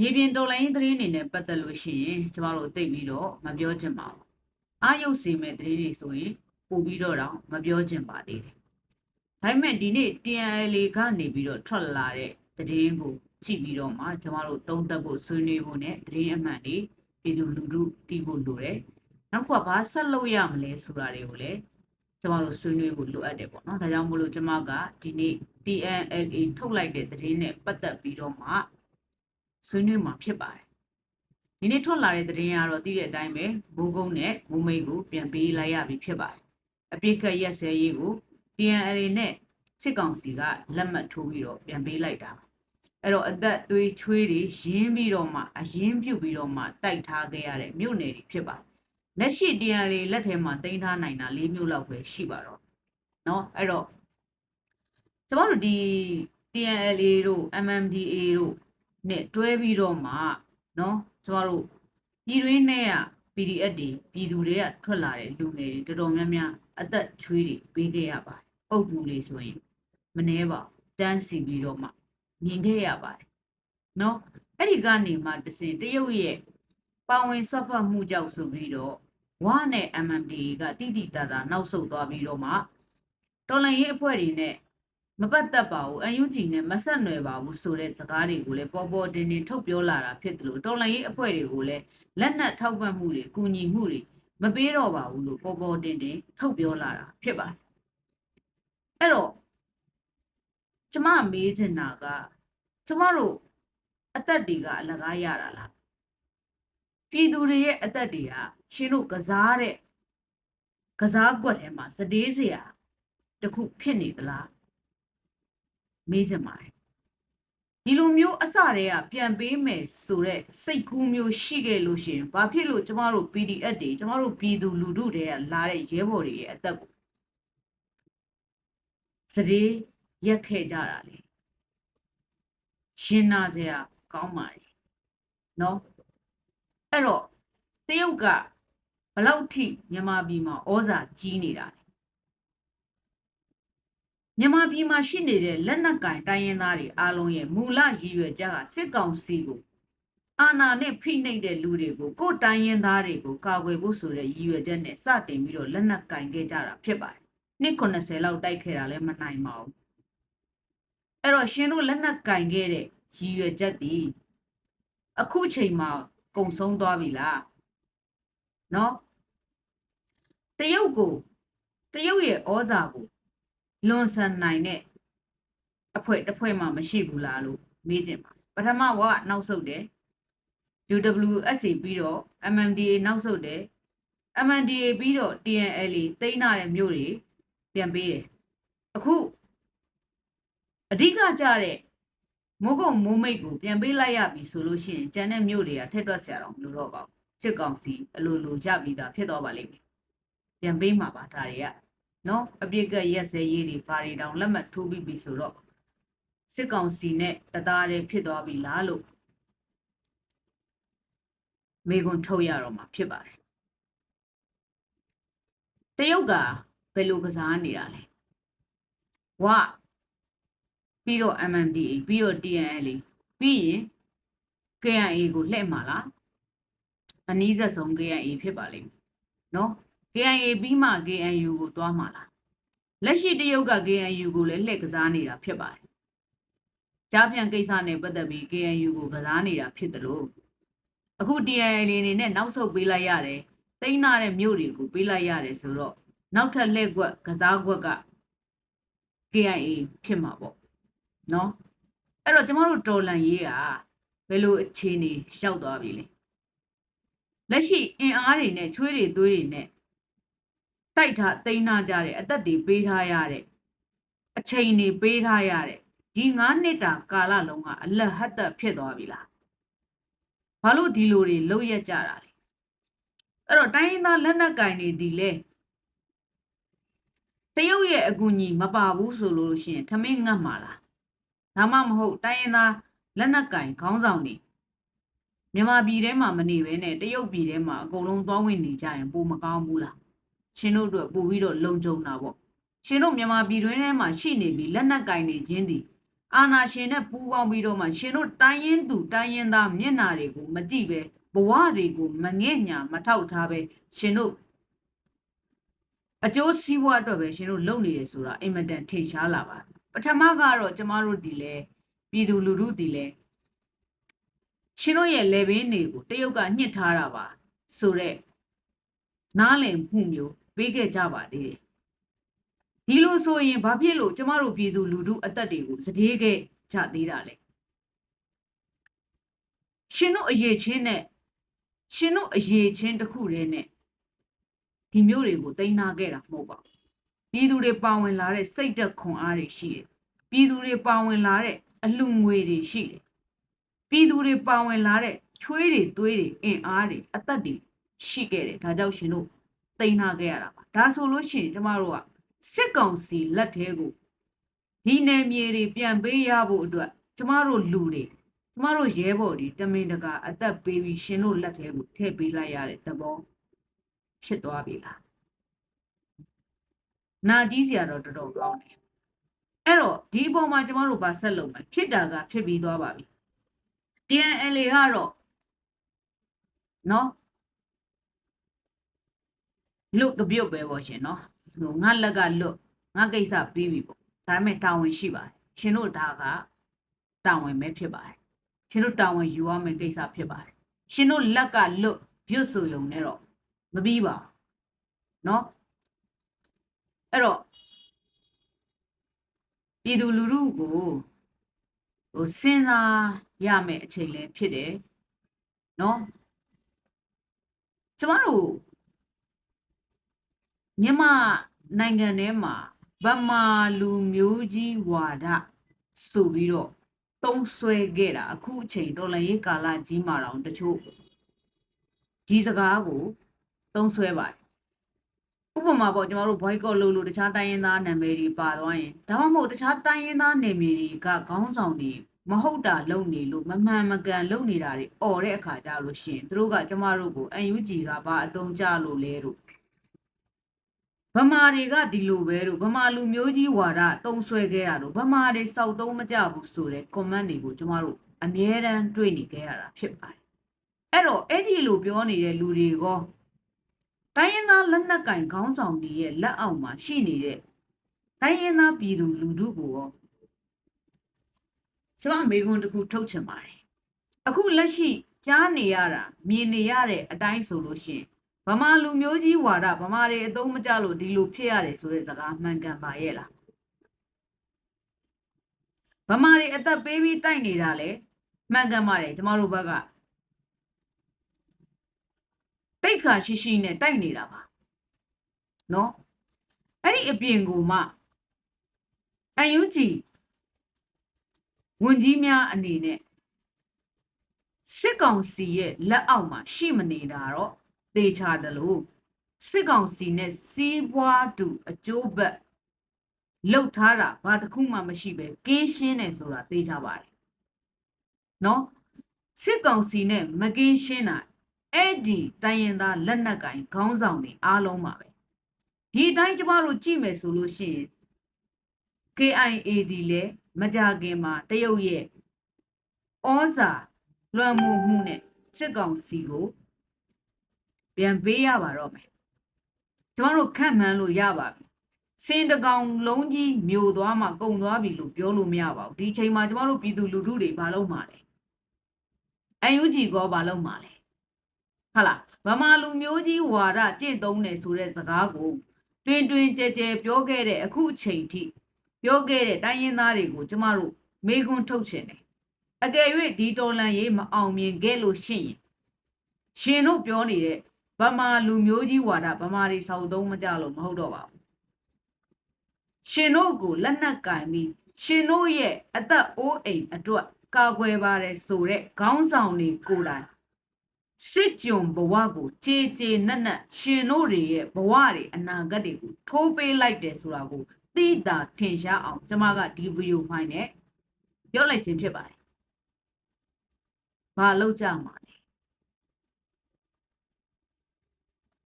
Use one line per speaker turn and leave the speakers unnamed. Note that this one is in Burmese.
မြေပြင်တော်လိုင်းသတင်းအနေနဲ့ပတ်သက်လို့ရှိရင်ကျမတို့သိပြီးတော့မပြောချင်ပါဘူးအာရုပ်စီမဲ့သတင်းတွေဆိုရင်ပို့ပြီးတော့တော့မပြောချင်ပါသေးတယ်ဒါပေမဲ့ဒီနေ့ TNL ကနေပြီးတော့ထွက်လာတဲ့သတင်းကိုကြည့်ပြီးတော့မှကျမတို့သုံးသပ်ဖို့ဆွေးနွေးဖို့ ਨੇ သတင်းအမှန်တွေပြည်သူလူထုသိဖို့လိုတယ်နောက်တစ်ခုကဘာဆက်လုပ်ရမလဲဆိုတာတွေကိုလည်းကျမတို့ဆွေးနွေးဖို့လိုအပ်တယ်ပေါ့နော်ဒါကြောင့်မို့လို့ကျမကဒီနေ့ TNLA ထုတ်လိုက်တဲ့သတင်းနဲ့ပတ်သက်ပြီးတော့မှ ဆွေးနွေးမှာဖြစ်ပါတယ်။ဒီနေ့ထွက်လာတဲ့သတင်းကတော့သိတဲ့အတိုင်းပဲဘိုးကုန်းနဲ့မုံမိတ်ကိုပြန်ပေးလိုက်ရပြီဖြစ်ပါတယ်။အပြစ်ကတ်ရက်စဲရေးကို TNL နဲ့စစ်ကောင်စီကလက်မှတ်ထိုးပြီးတော့ပြန်ပေးလိုက်တာပါ။အဲ့တော့အသက်သွေးချွေးတွေရင်းပြီးတော့မှအရင်ပြုတ်ပြီးတော့မှတိုက်ထားခဲ့ရတဲ့မြို့နယ်တွေဖြစ်ပါတယ်။လက်ရှိ TNL လက်ထဲမှာတင်ထားနိုင်တာ၄မြို့လောက်ပဲရှိပါတော့။เนาะအဲ့တော့ကျမတို့ဒီ TNL တို့ MMDA တို့ နဲ့တွဲပြီးတော့မှเนาะကျမတို့ပြည်တွင်းနဲ့က PDF တွေပြည်သူတွေကထွက်လာတဲ့လူငယ်တွေတော်တော်များများအသက်ချွေးတွေပေးခဲ့ရပါတယ်။ပုပ်ဘူးလေးဆိုရင်မနှဲပါဘူးတန်းစီပြီးတော့မှမြင်ခဲ့ရပါတယ်။เนาะအဲ့ဒီကနေမှတစင်တရုတ်ရဲ့ပါဝင်ဆွတ်ဖတ်မှုကြောင့်ဆိုပြီးတော့ဝါနဲ့ MMD ကတိတိတသာနောက်ဆုတ်သွားပြီးတော့မှတော်လန်ရေးအဖွဲ့တွေနဲ့ မပတ်သက်ပါဘူးအန်ယူဂျီနဲ့မဆက်နွယ်ပါဘူးဆိုတဲ့စကားတွေကိုလည်းပေါ်ပေါ်တင်တင်ထုတ်ပြောလာတာဖြစ်တယ်လို့တော်လန်ရေးအဖွဲ့တွေကိုလည်းလက်နက်ထောက်ပံ့မှုတွေကူညီမှုတွေမပေးတော့ပါဘူးလို့ပေါ်ပေါ်တင်တင်ထုတ်ပြောလာတာဖြစ်ပါတယ်အဲ့တော့ကျမမေးချင်တာကကျမတို့အသက်တွေကအလကားရတာလားပြည်သူတွေရဲ့အသက်တွေကရှင်တို့ကစားတဲ့ကစားကွက်ထဲမှာစတေးစရာတခုဖြစ်နေသလား မေးချင်ပါတယ်ဒီလိုမျိုးအစတည်းကပြန်ပေးမယ်ဆိုတော့စိတ်ကူးမျိုးရှိခဲ့လို့ရှိရင်ဘာဖြစ်လို့ကျမတို့ PDF တွေကျမတို့ပြည်သူလူထုတွေကလာတဲ့ရဲဘော်တွေရဲ့အသက်ကိုစတေးရက်ခဲ့ကြတာလေရှင်နာစရာကောင်းပါလေနော်အဲ့တော့တရုတ်ကဘလောက်ထိမြန်မာပြည်မှာဩဇာကြီးနေတာလဲ မြန်မာပြည်မှာရှိနေတဲ့လက်နက်ကင်တိုင်းရင်းသားတွေအားလုံးရဲ့မူလရည်ရွယ်ချက်ကစစ်ကောင်စီကိုအာဏာနဲ့ဖိနှိပ်တဲ့လူတွေကိုကိုယ်တိုင်းရင်းသားတွေကိုကာကွယ်ဖို့ဆိုတဲ့ရည်ရွယ်ချက်နဲ့စတင်ပြီးတော့လက်နက်ကင်ခဲ့ကြတာဖြစ်ပါတယ်။နှစ်90လောက်တိုက်ခဲ့တာလည်းမနိုင်ပါဘူး။အဲ့တော့ရှင်တို့လက်နက်ကင်ခဲ့တဲ့ရည်ရွယ်ချက်ဒီအခုချိန်မှာကုံဆုံးသွားပြီလား။နော်တရုတ်ကိုတရုတ်ရဲ့ဩဇာကို လွန်ဆန်နိုင်တဲ့အဖွဲ့တစ်ဖွဲ့မှမရှိဘူးလားလို့မေးကြင်ပါပထမဝကနောက်ဆုတ်တယ် UWSA ပြီးတော့ MMDA နောက်ဆုတ်တယ် MNDA ပြီးတော့ TNL တိန်းနာတဲ့မြို့တွေပြန်ပေးတယ်အခုအဓိကကြတဲ့မိုးကုံမိုးမိတ်ကိုပြန်ပေးလိုက်ရပြီဆိုလို့ရှိရင်ကျန်တဲ့မြို့တွေကထက်တွက်ဆရာတော့မလိုတော့ပါဘူးစစ်ကောင်စီအလိုလိုရပြီးသားဖြစ်တော့ပါလိမ့်မယ်ပြန်ပေးမှာပါဒါတွေက နော်အပြစ်ကရက်စဲရေးတွေဘာတွေတောင်လက်မှတ်ထိုးပြီးပြီဆိုတော့စစ်ကောင်စီနဲ့တသားတည်းဖြစ်သွားပြီလားလို့မေကွန်ထုတ်ရတော့မှာဖြစ်ပါတယ်တရုတ်ကဘယ်လိုကစားနေတာလဲဝပြီးတော့ MMDA ပြီးတော့ TNL ပြီးရင် KIA ကိုလှည့်မှာလားအနည်းဆက်ဆုံး KIA ဖြစ်ပါလိမ့်မယ်နော် KIA ပြီးမှ KNU ကိုသွားမှာလားလက်ရှိတရုတ်က KNU ကိုလည်းလှည့်ကစားနေတာဖြစ်ပါတယ်ကြားပြန်ကိစ္စနဲ့ပတ်သက်ပြီး KNU ကိုကစားနေတာဖြစ်တယ်လို့အခု TNL အနေနဲ့နောက်ဆုတ်ပေးလိုက်ရတယ်တိန်းနာတဲ့မြို့တွေကိုပေးလိုက်ရတယ်ဆိုတော့နောက်ထပ်လှည့်ကွက်ကစားကွက်က KIA ဖြစ်မှာပေါ့နော်အဲ့တော့ကျမတို့တော်လန်ရေးကဘယ်လိုအခြေအနေရောက်သွားပြီလဲလက်ရှိအင်အားတွေနဲ့ချွေးတွေသွေးတွေနဲ့ တိုက်ထားတိန်းထားကြတဲ့အသက်တွေပေးထားရတဲ့အချိန်တွေပေးထားရတဲ့ဒီ9နှစ်တာကာလလုံးကအလတ်ဟတ်သက်ဖြစ်သွားပြီလားဘာလို့ဒီလိုတွေလုပ်ရက်ကြတာလဲအဲ့တော့တိုင်းရင်းသားလက်နက်ကင်တွေဒီလဲတရုတ်ရဲ့အကူအညီမပါဘူးဆိုလို့ရှိရင်ထမင်းငတ်မှာလားဒါမှမဟုတ်တိုင်းရင်းသားလက်နက်ကင်ခေါင်းဆောင်တွေမြန်မာပြည်ထဲမှာမနေဘဲနဲ့တရုတ်ပြည်ထဲမှာအကုန်လုံးသွားဝင်နေကြရင်ပိုမကောင်းဘူးလား ရှင်တို့အတွက်ပို့ပြီးတော့လုံခြုံတာပေါ့ရှင်တို့မြန်မာပြည်တွင်းထဲမှာရှိနေပြီးလက်နက်ကင်နေခြင်းသည်အာနာရှင်နဲ့ပူးပေါင်းပြီးတော့မှရှင်တို့တိုင်းရင်သူတိုင်းရင်သားမျက်နာတွေကိုမကြည့်ပဲဘဝတွေကိုမငဲ့ညာမထောက်ထားပဲရှင်တို့အကျိုးစီးပွားအတွက်ပဲရှင်တို့လုပ်နေတယ်ဆိုတာအင်မတန်ထင်ရှားလာပါပထမကတော့ကျမတို့ဒီလဲပြည်သူလူထုဒီလဲရှင်တို့ရဲ့လေဘင်းတွေကိုတရုတ်ကညှစ်ထားတာပါဆိုတော့နားလည်မှုမျိုး ပေးခဲ့ကြပါသေးတယ်ဒီလိုဆိုရင်ဘာဖြစ်လို့ကျမတို့ပြည်သူလူထုအသက်တွေကိုစတေးခဲ့ကြသေးတာလဲရှင်တို့အရေးချင်းနဲ့ရှင်တို့အရေးချင်းတစ်ခုတည်းနဲ့ဒီမျိုးတွေကိုတိန်းနာခဲ့တာမဟုတ်ပါဘူးပြည်သူတွေပါဝင်လာတဲ့စိတ်သက်ခွန်အားတွေရှိတယ်ပြည်သူတွေပါဝင်လာတဲ့အလှငွေတွေရှိတယ်ပြည်သူတွေပါဝင်လာတဲ့ချွေးတွေသွေးတွေအင်အားတွေအသက်တွေရှိခဲ့တယ်ဒါကြောင့်ရှင်တို့ တိန်းနာခဲ့ရတာပါဒါဆိုလို့ရှိရင်ကျမတို့ကစစ်ကောင်စီလက်ထဲကိုဒီနယ်မြေတွေပြန်ပေးရဖို့အတွက်ကျမတို့လူတွေကျမတို့ရဲဘော်တွေတမင်တကာအသက်ပေးပြီးရှင်တို့လက်ထဲကိုထည့်ပေးလိုက်ရတဲ့သဘောဖြစ်သွားပြီလားနာကြီးစရာတော့တော်တော်ကောင်းတယ်အဲ့တော့ဒီအပေါ်မှာကျမတို့ဗာဆက်လုပ်မယ်ဖြစ်တာကဖြစ်ပြီးသွားပါပြီ TNLA ကတော့နော် လွတ်ကြပြုတ်ပဲပေါ့ရှင်နော်ဟိုငါလက်ကလွတ်ငါကိစ္စပြီးပြီပေါ့ဒါပေမဲ့တာဝန်ရှိပါတယ်ရှင်တို့ဒါကတာဝန်ပဲဖြစ်ပါတယ်ရှင်တို့တာဝန်ယူရမယ့်ကိစ္စဖြစ်ပါတယ်ရှင်တို့လက်ကလွတ်ပြုတ်ဆိုရုံနဲ့တော့မပြီးပါနော်အဲ့တော့ပြည်သူလူထုကိုဟိုစဉ်းစားရမယ့်အချိန်လည်းဖြစ်တယ်နော်ကျမတို့ မြန်မာနိုင်ငံထဲမှာဗမာလူမျိုးကြီးဝါဒဆိုပြီးတော့တုံးဆွဲခဲ့တာအခုအချိန်တော်လန်ရေးကာလကြီးမှာတောင်တချို့ဒီစကားကိုတုံးဆွဲပါတယ်ဥပမာပေါ့ကျမတို့ boycott လုပ်လို့တခြားတိုင်းရင်းသားနာမည်တွေပါသွားရင်ဒါမှမဟုတ်တခြားတိုင်းရင်းသားနာမည်တွေကခေါင်းဆောင်တွေမဟုတ်တာလုပ်နေလို့မမှန်မကန်လုပ်နေတာတွေអော်တဲ့အခါကြလို့ရှိရင်သူတို့ကကျမတို့ကို UNG ကဘာအတုံးကြလို့လဲတို့ ဗမာတွေကဒီလိုပဲတို့ဗမာလူမျိုးကြီးဝါဒတုံးဆွဲခဲ့တာတို့ဗမာတွေစောက်သုံးမကြဘူးဆိုတဲ့ comment တွေကိုကျမတို့အမြဲတမ်းတွေ့နေခဲ့ရတာဖြစ်ပါတယ်အဲ့တော့အဲ့ဒီလိုပြောနေတဲ့လူတွေကောတိုင်းရင်းသားလက်နက်ကင်ခေါင်းဆောင်တွေရဲ့လက်အောက်မှာရှိနေတဲ့တိုင်းရင်းသားပြည်သူလူထုကိုရောကျွန်မမေခွန်းတစ်ခုထုတ်ချင်ပါတယ်အခုလက်ရှိကြားနေရတာမြင်နေရတဲ့အတိုင်းဆိုလို့ရှိရင် ဗမာလူမျိုးကြီးဝါဒဗမာတွေအသုံးမကျလို့ဒီလိုဖြစ်ရတယ်ဆိုတဲ့စကားမှန်ကန်ပါရဲ့လားဗမာတွေအသက်ပေးပြီးတိုက်နေတာလေမှန်ကန်ပါတယ်ကျမတို့ဘက်ကတိတ်ခါရှိရှိနဲ့တိုက်နေတာပါနော်အဲ့ဒီအပြင်ကိုမှအန်ယူဂျီဝန်ကြီးများအနေနဲ့စစ်ကောင်စီရဲ့လက်အောက်မှာရှိမနေတာတော့ သေချာတယ်လို့စစ်ကောင်စီနဲ့စီးပွားတူအကျိုးဘက်လှုပ်ထားတာဘာတစ်ခုမှမရှိပဲကင်းရှင်းတယ်ဆိုတာသိကြပါတယ်နော်စစ်ကောင်စီနဲ့မကင်းရှင်းတာအဲ့ဒီတိုင်းရင်သားလက်နက်ကင်ခေါင်းဆောင်တွေအားလုံးပါပဲဒီအတိုင်းကျမတို့ကြည့်မယ်ဆိုလို့ရှိရင် KIA ဒီလေမကြခင်မှာတရုတ်ရဲ့ဩဇာလွှမ်းမိုးမှုနဲ့စစ်ကောင်စီကို ပြန်ပေးရပါတော့မယ်ကျမတို့ခန့်မှန်းလို့ရပါပြီစင်တကောင်လုံးကြီးမျိုးသွားမှကုံသွားပြီလို့ပြောလို့မရပါဘူးဒီချိန်မှာကျမတို့ပြည်သူလူထုတွေဘာလုပ်မှာလဲအန်ယူဂျီကောဘာလုပ်မှာလဲဟာလားဗမာလူမျိုးကြီးဝါဒကြင့်သုံးတယ်ဆိုတဲ့စကားကိုတွင်တွင်ကြဲကြဲပြောခဲ့တဲ့အခုအချိန်ထိပြောခဲ့တဲ့တိုင်းရင်းသားတွေကိုကျမတို့မေခွန်းထုတ်ချင်တယ်အကယ်၍ဒီတော်လန်ရေးမအောင်မြင်ခဲ့လို့ရှိရင်ရှင်တို့ပြောနေတဲ့ ဗမာလူမျိုးကြီးဝါဒဗမာတွေစောက်သုံးမကြလို့မဟုတ်တော့ပါဘူးရှင်တို့ကိုလက်နက်ကင်ပြီးရှင်တို့ရဲ့အသက်အိုးအိမ်အတွက်ကာကွယ်ပါတယ်ဆိုတဲ့ခေါင်းဆောင်တွေကိုယ်တိုင်စစ်ကြုံဘဝကိုကြေကြေနက်နက်ရှင်တို့တွေရဲ့ဘဝတွေအနာဂတ်တွေကိုထိုးပေးလိုက်တယ်ဆိုတာကိုသိတာထင်ရှားအောင်ကျွန်မကဒီဗီဒီယိုဖိုင်နဲ့ပြောလိုက်ခြင်းဖြစ်ပါတယ်။ဘာလောက်ကြမှာလဲ